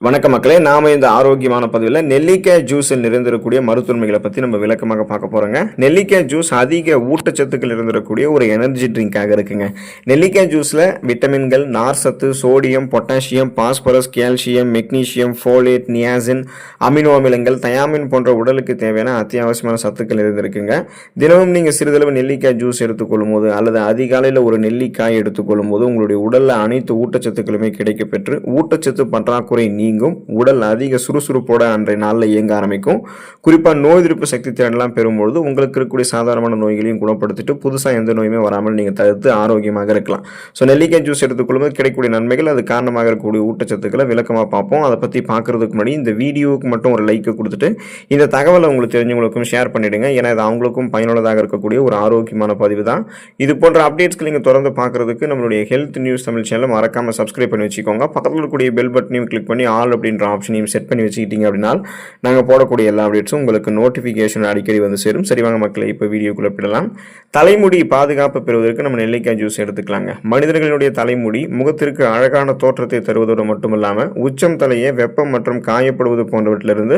வணக்க மக்களே நாம இந்த ஆரோக்கியமான பதிவில் நெல்லிக்காய் ஜூஸில் நிறைந்திருக்கக்கூடிய மருத்துவமைகளை பற்றி நம்ம விளக்கமாக பார்க்க போகிறோங்க நெல்லிக்காய் ஜூஸ் அதிக ஊட்டச்சத்துக்கள் இருந்திருக்கக்கூடிய ஒரு எனர்ஜி ட்ரிங்காக இருக்குங்க. நெல்லிக்காய் ஜூஸில் விட்டமின்கள் நார் சத்து sodium potassium phosphorus calcium magnesium folate niacin amino அமிலங்கள் தயாமின் போன்ற உடலுக்கு தேவையான அத்தியாவசியமான சத்துக்கள் இருந்திருக்குங்க தினமும் நீங்கள் சிறிதளவு நெல்லிக்காய் ஜூஸ் எடுத்துக்கொள்ளும் போது அல்லது அதிகாலையில் ஒரு நெல்லிக்காய் எடுத்துக்கொள்ளும் போது உங்களுடைய உடலில் அனைத்து ஊட்டச்சத்துக்களுமே கிடைக்கப்பெற்று ஊட்டச்சத்து பற்றாக்குறை நீங்கும். உடல் அதிக சுறுசுறுப்போட அன்றைய நாளில் இயங்க ஆரம்பிக்கும். குறிப்பாக நோய் எதிர்ப்பு சக்தி திறன்லாம் பெறும்பொழுது உங்களுக்கு இருக்கக்கூடிய சாதாரணமான நோய்களையும் குணப்படுத்திட்டு புதுசாக எந்த நோயுமே வராமல் நீங்கள் தடுத்து ஆரோக்கியமாக இருக்கலாம். ஸோ நெல்லிக்காய் ஜூஸ் எடுத்துக்கொள்ளும்போது கிடைக்கக்கூடிய நன்மைகள் அது காரணமாக இருக்கக்கூடிய ஊட்டச்சத்துக்களை விளக்கமாக பார்ப்போம். அதை பற்றி பார்க்குறதுக்கு முன்னாடி இந்த வீடியோவுக்கு மட்டும் ஒரு லைக்கை கொடுத்துட்டு இந்த தகவலை உங்களுக்கு தெரிஞ்சவங்களுக்கும் ஷேர் பண்ணிவிடுங்க ஏன்னா இது அவங்களுக்கும் பயனுள்ளதாக இருக்கக்கூடிய ஒரு ஆரோக்கியமான பதிவு தான். இது போன்ற அப்டேட்ஸ்க்கு நீங்கள் தொடர்ந்து பார்க்குறதுக்கு நம்மளுடைய ஹெல்த் நியூஸ் தமிழ் சேனலை மறக்காமல் சப்ஸ்கிரைப் பண்ணி வச்சுக்கோங்க. பக்கத்தில் இருக்கக்கூடிய பெல் பட்டனையும் கிளிக் பண்ணி ஆல் அப்படின்ற ஆப்ஷனையும் செட் பண்ணி வச்சுக்கிட்டீங்க அப்படின்னா நாங்கள் போடக்கூடிய எல்லா அப்டேட்ஸும் உங்களுக்கு நோட்டிஃபிகேஷன் அடிக்கடி வந்து சேரும். சரி வாங்க மக்களை இப்போ வீடியோக்குள்ளே போயிடலாம். தலைமுடி பாதுகாப்பு பெறுவதற்கு நம்ம நெல்லிக்காய் ஜூஸ் எடுத்துக்கலாங்க. மனிதர்களுடைய தலைமுடி முகத்திற்கு அழகான தோற்றத்தை தருவதோடு மட்டும் இல்லாமல் உச்சம் தலையை வெப்பம் மற்றும் காயப்படுவது போன்றவற்றிலிருந்து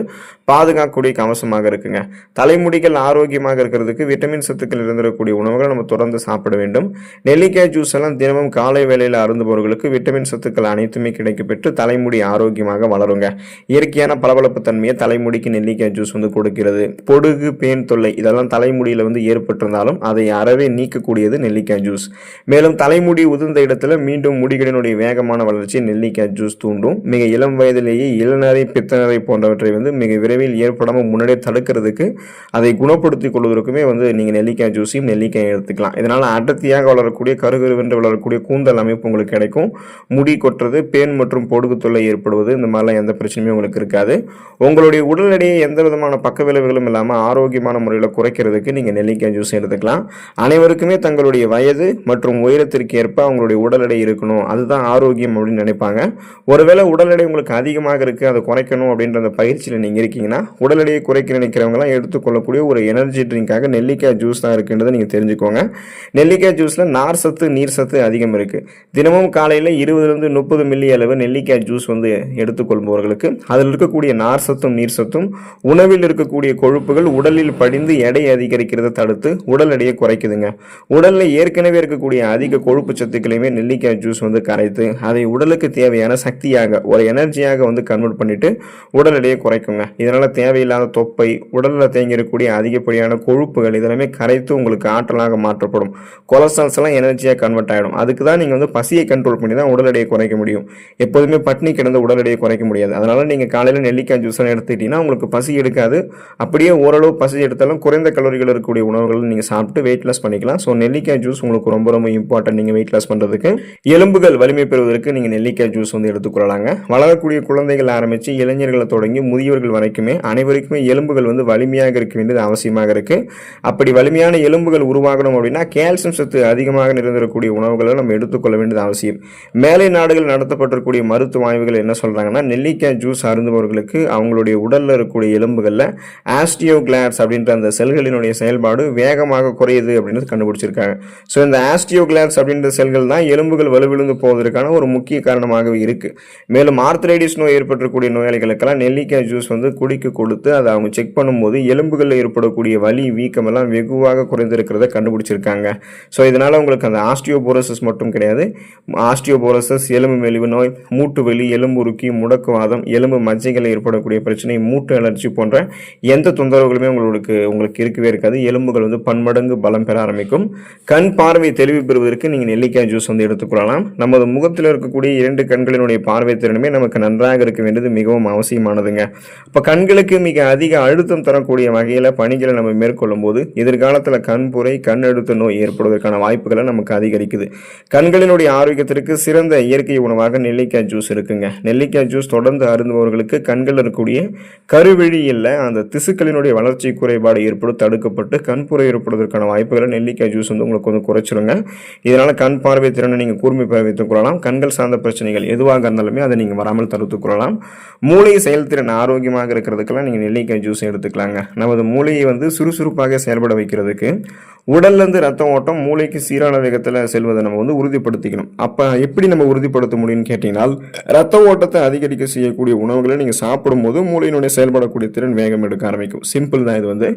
பாதுகாக்கக்கூடிய கவசமாக இருக்குங்க. தலைமுடிகள் ஆரோக்கியமாக இருக்கிறதுக்கு விட்டமின் சத்துக்கள் இருந்திருக்கக்கூடிய உணவுகளை நம்ம தொடர்ந்து சாப்பிட வேண்டும். நெல்லிக்காய் ஜூஸ் எல்லாம் தினமும் காலை வேளையில் அருந்துபவர்களுக்கு விட்டமின் சத்துக்கள் அனைத்துமே கிடைக்கப்பெற்று தலைமுடி ஆரோக்கியமாக வளருங்க. இயற்கையான பளபளப்பு தன்மையை தலைமுடிக்கு நெல்லிக்காய் ஜூஸ் வந்து கொடுக்கிறது. பொடுகு பேன் தொல்லை இதெல்லாம் தலைமுடியில் வந்து ஏற்பட்டிருந்தாலும் அதை அறவே நீக்கக்கூடியது நெல்லிக்காய் ஜூஸ் மேலும் தலைமுடி உதிர்ந்த இடத்துல மீண்டும் முடிகளினுடைய வேகமான வளர்ச்சியை நெல்லிக்காய் ஜூஸ் தூண்டும். மிக இளம் வயதிலேயே இளநரை பித்தநரை போன்றவற்றை வந்து மிக விரைவில் ஏற்படாமல் முன்னாடியே தடுக்கிறதுக்கு அதை குணப்படுத்திக் கொள்வதற்குமே வந்து நீங்கள் நெல்லிக்காய் ஜூஸையும் நெல்லிக்காய் எடுத்துக்கலாம். இதனால் அடர்த்தியாக வளரக்கூடிய கருகருவென்று வளரக்கூடிய கூந்தல் அமைப்பு உங்களுக்கு கிடைக்கும். முடி கொட்டுறது பேன் மற்றும் பொடுகு தொல்லை ஏற்படுவது இந்த மாதிரிலாம் எந்த பிரச்சனையும் உங்களுக்கு இருக்காது. உங்களுடைய உடல் எடையை எந்த விதமான பக்க விளைவுகளும் இல்லாமல் ஆரோக்கியமான முறையில் குறைக்கிறதுக்கு நீங்கள் நெல்லிக்காய் ஜூஸ் எடுத்துக்கலாம். அனைவருக்குமே தங்களுடைய வயது மற்றும் உயரத்திற்கு ஏற்ப அவங்களுடைய உடல் எடை இருக்கணும். அதுதான் ஆரோக்கியம் அப்படின்னு நினைப்பாங்க. ஒருவேளை உடல் எடை உங்களுக்கு அதிகமாக இருக்குது அதை குறைக்கணும் அப்படின்ற அந்த பயிற்சியில் நீங்கள் இருக்கீங்கன்னா உடல் எடையை குறைக்க நினைக்கிறவங்களாம் எடுத்துக்கொள்ளக்கூடிய ஒரு எனர்ஜி ட்ரிங்காக நெல்லிக்காய் ஜூஸ் தான் இருக்குன்றதை நீங்கள் தெரிஞ்சுக்கோங்க. நெல்லிக்காய் ஜூஸில் நார் சத்து நீர் சத்து அதிகம் இருக்குது தினமும் காலையில் இருபதுலேருந்து முப்பது மில்லி அளவு நெல்லிக்காய் ஜூஸ் வந்து எடுத்து எடுத்துக்கொள்பவர்களுக்கு அதில் இருக்கக்கூடிய நார் சத்தும் நீர் சத்தும் உணவில் இருக்கக்கூடிய கொழுப்புகள் உடலில் படிந்து எடை அதிகரிக்கிறதை தடுத்து உடல் எடையை குறைக்குதுங்க. உடலில் ஏற்கனவே இருக்கக்கூடிய அதிக கொழுப்பு சத்துக்களையுமே நெல்லிக்காய் ஜூஸ் வந்து கரைத்து அதை உடலுக்கு தேவையான சக்தியாக ஒரு எனர்ஜியாக வந்து கன்வெர்ட் பண்ணிட்டு உடல் எடையை குறைக்குங்க. இதனால் தேவையில்லாத தொப்பை உடலில் தேங்கியிருக்கக்கூடிய அதிகப்படியான கொழுப்புகள் இதெல்லாமே கரைத்து உங்களுக்கு ஆற்றலாக மாற்றப்படும். கொலஸ்ட்ரால்ஸ் எல்லாம் எனர்ஜியாக கன்வெர்ட் ஆகிடும் அதுக்கு தான் நீங்கள் வந்து பசியை கண்ட்ரோல் பண்ணி தான் உடல் எடையை குறைக்க முடியும். எப்போதுமே பட்னி கிடந்த உடல் எடையை குறைக்க முடியாது. அதனால் நீங்கள் காலையில் நெல்லிக்காய் ஜூஸ் எல்லாம் எடுத்துக்கிட்டீங்கன்னா உங்களுக்கு பசி எடுக்காது. அப்படியே ஓரளவு பசி எடுத்தாலும் குறைந்த கலோரிகள் இருக்கக்கூடிய உணவுகள் நீங்கள் சாப்பிட்டு வெயிட் லாஸ் பண்ணிக்கலாம். ஸோ நெல்லிக்காய் ஜூஸ் உங்களுக்கு ரொம்ப ரொம்ப இம்பார்ட்டன்ட் நீங்கள் வெயிட் லாஸ் பண்ணுறதுக்கு எலும்புகள் வலிமை பெறுவதற்கு நீங்கள் நெல்லிக்காய் ஜூஸ் வந்து எடுத்துக்கொள்ளலாங்க வளரக்கூடிய குழந்தைகள் ஆரம்பித்து இளைஞர்களை தொடங்கி முதியவர்கள் வரைக்குமே அனைவருக்குமே எலும்புகள் வந்து வலிமையாக இருக்க வேண்டியது அவசியமாக இருக்குது அப்படி வலிமையான எலும்புகள் உருவாகணும் அப்படின்னா கால்சியம் சத்து அதிகமாக நிறைந்திருக்கக்கூடிய உணவுகளை நம்ம எடுத்துக்கொள்ள வேண்டியது அவசியம். மேலை நாடுகள் நடத்தப்பட்டிருக்கக்கூடிய மருத்துவ ஆய்வுகள் என்ன சொல்கிறாங்கன்னா நெல்லிக்காய் ஜூஸ் அருந்துபவர்களுக்கு அவங்களுடைய உடலில் இருக்கக்கூடிய எலும்புகளில் ஆஸ்டியோகிளாட்ஸ் அப்படின்ற அந்த செல்களினுடைய செயல்பாடு வேகமாக குறையுது அப்படின்னு கண்டுபிடிச்சிருக்காங்க. ஸோ இந்த ஆஸ்டியோகிளாட்ஸ் அப்படின்ற செல்கள் தான் எலும்புகள் வலுவிழுந்து போவதற்கான ஒரு முக்கிய காரணமாகவே இருக்குது மேலும் ஆர்த்ரைடிஸ் நோய் ஏற்பட்டிருக்கக்கூடிய நோயாளிகளுக்கெல்லாம் நெல்லிக்காய் ஜூஸ் வந்து குடிக்க கொடுத்து அதை அவங்க செக் பண்ணும்போது எலும்புகளில் ஏற்படக்கூடிய வலி வீக்கம் எல்லாம் வெகுவாக குறைந்திருக்கிறத கண்டுபிடிச்சிருக்காங்க. ஸோ இதனால் உங்களுக்கு அந்த ஆஸ்டியோபோரோசஸ் மட்டும் கிடையாது. ஆஸ்டியோபோரோசஸ் எலும்பு மெலிவு நோய் மூட்டு வலி எலும்புருக்கி முடக்குவாதம் எலும்பு மஜ்ஜைகள் ஏற்படக்கூடிய பிரச்சனை மூட்டு அலர்ச்சி போன்ற எந்த தொந்தரவுகளுமே உங்களுக்கு உங்களுக்கு இருக்கவே இருக்காது. எலும்புகள் வந்து பன்மடங்கு பலம் பெற ஆரம்பிக்கும். கண் பார்வை தெளிவு பெறுவதற்கு நீங்கள் நெல்லிக்காய் ஜூஸ் வந்து எடுத்துக்கொள்ளலாம் நமது முகத்தில் இருக்கக்கூடிய இரண்டு கண்களினுடைய பார்வை திறனுமே நமக்கு நன்றாக இருக்க வேண்டியது மிகவும் அவசியமானதுங்க. இப்போ கண்களுக்கு மிக அதிக அழுத்தம் தரக்கூடிய வகையில் பணிகளை நம்ம மேற்கொள்ளும் போது எதிர்காலத்தில் கண்புரை கண் அழுத்த நோய் ஏற்படுவதற்கான வாய்ப்புகளை நமக்கு அதிகரிக்குது. கண்களினுடைய ஆரோக்கியத்திற்கு சிறந்த இயற்கை உணவாக நெல்லிக்காய் ஜூஸ் இருக்குங்க. நெல்லிக்காய் ஜூஸ் தொடர்ந்து அருந்துபவர்களுக்கு கண்கள் இருக்கக்கூடிய கருவெளியில் அந்த திசுக்களினுடைய வளர்ச்சி குறைபாடு ஏற்படும் தடுக்கப்பட்டு கண்புரை ஏற்படுவதற்கான வாய்ப்புகளை நெல்லிக்காய் ஜூஸ் வந்து உங்களுக்கு வந்து குறைச்சிருங்க. இதனால் கண் பார்வை திறனை நீங்கள் கூர்மை பார்வைத்துக் கொள்ளலாம். கண்கள் சார்ந்த பிரச்சனைகள் எதுவாக இருந்தாலுமே அதை நீங்கள் வராமல் தடுத்துக் கொள்ளலாம். மூளை செயல்திறன் ஆரோக்கியமாக இருக்கிறதுக்கெல்லாம் நீங்கள் நெல்லிக்காய் ஜூஸ் எடுத்துக்கலாங்க. நமது மூளையை வந்து சுறுசுறுப்பாக செயல்பட வைக்கிறதுக்கு உடல்லேருந்து ரத்த ஓட்டம் மூளைக்கு சீரான வேகத்தில் செல்வதை நம்ம வந்து உறுதிப்படுத்திக்கணும். அப்போ எப்படி நம்ம உறுதிப்படுத்த முடியும்னு கேட்டிங்கன்னா ரத்த ஓட்டத்தை அதிகரிக்க செய்யக்கூடிய உணவுகளை நீங்கள் சாப்பிடும்போது மூளையினுடைய செயல்படக்கூடிய திறன் வேகம் எடுக்க ஆரம்பிக்கும். சிம்பிள் தான் இது வந்து.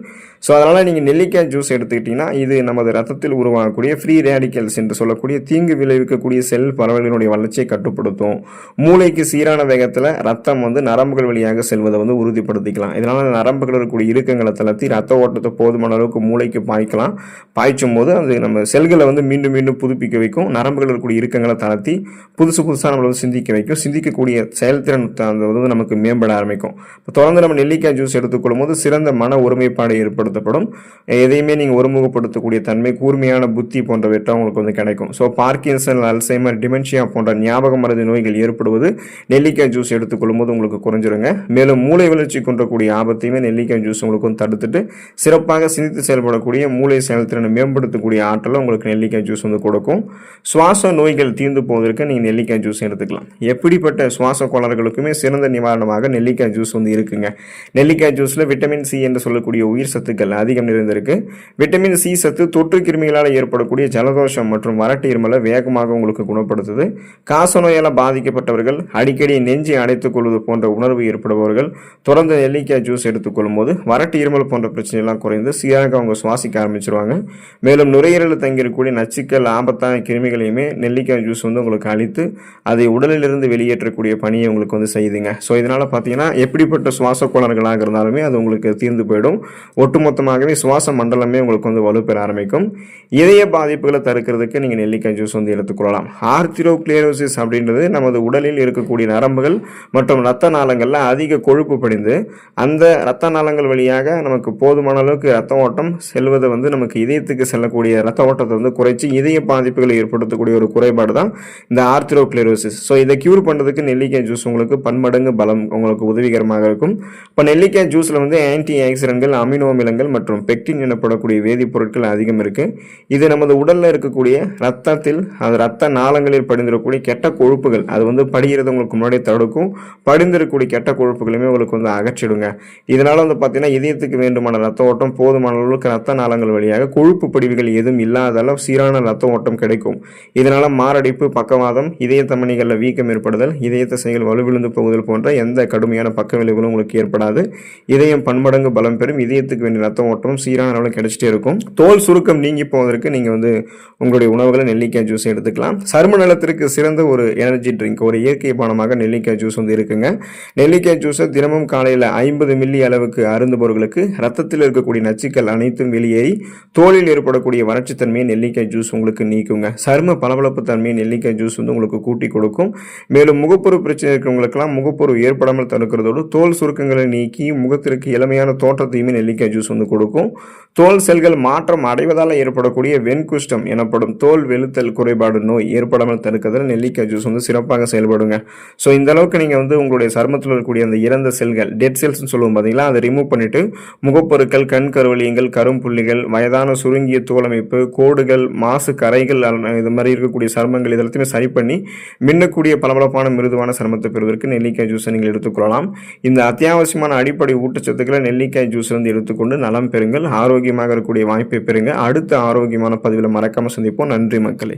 ஸோ அதனால் நீங்கள் நெல்லிக்காய் ஜூஸ் எடுத்துக்கிட்டிங்கன்னா இது நமது ரத்தத்தில் உருவாகக்கூடிய ஃப்ரீ ரேடிக்கல்ஸ் என்று சொல்லக்கூடிய தீங்கு விளைவிக்கக்கூடிய செல் பரவலினுடைய வளர்ச்சியை கட்டுப்படுத்தும். மூளைக்கு சீரான வேகத்தில் ரத்தம் வந்து நரம்புகள் வழியாக செல்வதை வந்து உறுதிப்படுத்திக்கலாம். இதனால் நரம்புகள் இருக்கக்கூடிய இறுக்கங்களை தளர்த்தி ரத்த ஓட்டத்தை போதுமான அளவுக்கு மூளைக்கு பாய்க்கலாம். பாய்ச்சும் போது அது நம்ம செல்களை வந்து மீண்டும் மீண்டும் புதுப்பிக்க வைக்கும். நரம்புகள் இருக்கக்கூடிய இறுக்கங்களை தளர்த்தி புதுசு புதுசாக நம்மளை வந்து சிந்திக்க வைக்கும். சிந்திக்கக்கூடிய செயல்திறன் அந்த வந்து நமக்கு மேம்பட ஆரம்பிக்கும். இப்போ தொடர்ந்து நம்ம நெல்லிக்காய் ஜூஸ் எடுத்துக்கொள்ளும் போது சிறந்த மன ஒருமைப்பாடு ஏற்படுத்தப்படும். எதையுமே நீங்கள் ஒருமுகப்படுத்தக்கூடிய தன்மை கூர்மையான புத்தி போன்றவற்றை உங்களுக்கு வந்து கிடைக்கும். ஸோ பார்க்கின்சன் அல்சைமர் டிமென்ஷியா போன்ற ஞாபக மருதி நோய்கள் ஏற்படுவது நெல்லிக்காய் ஜூஸ் எடுத்துக்கொள்ளும் போது உங்களுக்கு குறைஞ்சிருங்க. மேலும் மூளை வளர்ச்சி கொண்டக்கூடிய ஆபத்தையுமே நெல்லிக்காய் ஜூஸ் உங்களுக்கு வந்து தடுத்துட்டு சிறப்பாக சிந்தித்து செயல்படக்கூடிய மூளை செயல்திறனை மேம்படுத்தக்கூடிய ஆற்றலை உங்களுக்கு நெல்லிக்காய் ஜூஸ் வந்து கொடுக்கும். சுவாச நோய்கள் தீர்ந்து போவதற்கு நீங்கள் நெல்லிக்காய் ஜூஸ் எடுத்துக்கலாம். எப்படிப்பட்ட சுவாச கோளாறுகளுக்குமே சிறந்த நிவாரணமாக நெல்லிக்காய் ஜூஸ் வந்து இருக்குங்க. நெல்லிக்காய் ஜூஸில் விட்டமின் சி என்று சொல்லக்கூடிய உயிர் சத்துக்கள் அதிகம் நிறைந்திருக்கு. விட்டமின் சி சத்து தொற்று கிருமிகளால் ஏற்படக்கூடிய ஜலதோஷம் மற்றும் வறட்டு இருமலை வேகமாக உங்களுக்கு குணப்படுத்துது. காச நோயால் பாதிக்கப்பட்டவர்கள் அடிக்கடி நெஞ்சை அடைத்துக் கொள்வது போன்ற உணர்வு ஏற்படுபவர்கள் தொடர்ந்து நெல்லிக்காய் ஜூஸ் எடுத்துக்கொள்ளும் போது வறட்டு இருமல் போன்ற பிரச்சனைலாம் குறைந்து சீராக அவங்க சுவாசிக்க ஆரம்பிச்சிருவாங்க. மேலும் நுரையீரலில் தங்கியிருக்கக்கூடிய நச்சுக்கள் ஆபத்தான கிருமிகளையுமே நெல்லிக்காய் ஜூஸ் வந்து உங்களுக்கு அழித்து அதை உடலிலிருந்து வெளியேற்றக்கூடிய பணியை உங்களுக்கு வந்து செய்யுதுங்க. ஸோ இதனால் பார்த்தீங்கன்னா எப்படிப்பட்ட சுவாச கோளாறுகளாக இருந்தாலுமே அது உங்களுக்கு தீர்ந்து போயிடும். ஒட்டுமொத்தமாகவே சுவாச மண்டலமே உங்களுக்கு வந்து வலுப்பெற ஆரம்பிக்கும். இதய பாதிப்புகளை தடுக்கிறதுக்கு நீங்கள் நெல்லிக்காய் ஜூஸ் வந்து எடுத்துக்கொள்ளலாம் ஆர்த்திரோக்ளியரோசிஸ் அப்படின்றது நமது உடலில் இருக்கக்கூடிய நரம்புகள் மற்றும் இரத்த நாளங்களில் அதிக கொழுப்பு படிந்து அந்த இரத்த நாளங்கள் வழியாக நமக்கு போதுமான அளவுக்கு ரத்த ஓட்டம் செல்வதை வந்து நமக்கு இதயத்துக்கு செல்லக்கூடிய ரத்த ஓட்டத்தை வந்து குறைச்சி இதய பாதிப்புகளை ஏற்படுத்தக்கூடிய ஒரு குறைபாடு தான் இந்த ஆர்த்திரோக்ளியரோசிஸ் ஸோ இதை க்யூர் பண்ணுறதுக்கு நெல்லிக்காய் ஜூஸ் உங்களுக்கு பன்மடங்கு பலம் உங்களுக்கு உதவிகரமாக இருக்கும். இப்போ நெல்லிக்காய் ஜூஸில் வந்து ஆன்டி ஆக்சிடென்ட்கள் அமினோ அமிலங்கள் மற்றும் பெக்டின் எனப்படக்கூடிய வேதிப்பொருட்கள் அதிகம் இருக்குது இது நமது உடலில் இருக்கக்கூடிய ரத்தத்தில் அது ரத்த நாளங்களில் படிந்திருக்கக்கூடிய கெட்ட கொழுப்புகள் அது வந்து படிகிறது உங்களுக்கு முன்னாடி தடுக்கும். படிந்திருக்கக்கூடிய கெட்ட கொழுப்புகளையுமே உங்களுக்கு வந்து அகற்றிடுங்க. இதனால் வந்து பார்த்திங்கன்னா இதயத்துக்கு வேண்டுமான ரத்த ஓட்டம் போதுமான அளவுக்கு ரத்த நாளங்கள் வழியாக கொழுப்பு படிவுகள் எதுவும் இல்லாத சீரான ரத்த ஓட்டம் கிடைக்கும். இதனால் மாரடைப்பு பக்கவாதம் இதய தமணிகளில் வீக்கம் ஏற்படுதல் இதய தசைகள் வலுவிழுந்து போகுதல் போன்ற எந்த கடுமையான பக்க விளைவுகளும் உங்களுக்கு ஏற்படாது. இதயம் பன்மடங்கு பலம் பெறும் இதயத்துக்கு வேண்டிய ரத்த ஓட்டமும் சீரான அளவில் கிடைச்சிட்டே இருக்கும். தோல் சுருக்கம் நீங்கி போவதற்கு நீங்கள் வந்து உங்களுடைய உணவுகளை நெல்லிக்காய் ஜூஸ் எடுத்துக்கலாம். சரும நலத்திற்கு சிறந்த ஒரு எனர்ஜி ட்ரிங்க் ஒரு இயற்கை பானமாக நெல்லிக்காய் ஜூஸ் வந்து இருக்குங்க. நெல்லிக்காய் ஜூஸை தினமும் காலையில் ஐம்பது மில்லி அளவுக்கு அருந்துபவர்களுக்கு ரத்தத்தில் இருக்கக்கூடிய நச்சுக்கள் அனைத்தும் வெளியேறி தோலில் ஏற்படக்கூடிய வறட்சித்தன்மையை நெல்லிக்காய் ஜூஸ் உங்களுக்கு நீக்குங்க. சரும பளபளப்பு தன்மையை நெல்லிக்காய் ஜூஸ் வந்து உங்களுக்கு கூட்டி கொடுக்கும். மேலும் முகப்பொரு பிரச்சனை இருக்கிறவங்களுக்கெல்லாம் முகப்பொருள் ஏற்படாமல் தடுக்கிறதோடு தோல் சுருக்கங்களை நீக்கி முகத்திற்கு இளமையான தோற்றத்தையுமே நெல்லிக்காய் ஜூஸ் வந்து கொடுக்கும். தோல் செல்கள் மாற்றம் அடைவதால் ஏற்படக்கூடிய வெண்குஷ்டம் எனப்படும் தோல் வெளுத்தல் குறைபாடு நோய் ஏற்படாமல் தடுக்கிறதுல நெல்லிக்காய் ஜூஸ் வந்து சிறப்பாக செயல்படுங்க. ஸோ இந்த அளவுக்கு நீங்கள் வந்து உங்களுடைய சருமத்தில் இருக்கக்கூடிய அந்த இறந்த செல்கள் டெட் செல்ஸ்னு சொல்லுவோம் பார்த்தீங்களா அதை ரிமூவ் பண்ணிட்டு முகப்பொருட்கள் கண் கருவலியங்கள் கரும்புள்ளிகள் வயதான சுருங்கிய தோலமைப்பு கோடுகள் மாசு கரைகள் இது மாதிரி இருக்கக்கூடிய சருமங்கள் இதெல்லாத்தையுமே சரி பண்ணி மின்னக்கூடிய பளபளப்பான மிருதுவான சமத்தை பெறுவதற்கு நெல்லிக்காய் ஜூஸை நீங்கள் எடுத்துக்கொள்ளலாம் இந்த அத்தியாவசியமான அடிப்படை ஊட்டச்சத்துக்களை நெல்லிக்காய் ஜூஸ் வந்து எடுத்துக்கொண்டு நலம் பெறுங்கள். ஆரோக்கியமாக இருக்கக்கூடிய வாய்ப்பை பெறுங்க. அடுத்த ஆரோக்கியமான பதிவில் மறக்காமல் சந்திப்போம். நன்றி மக்களே.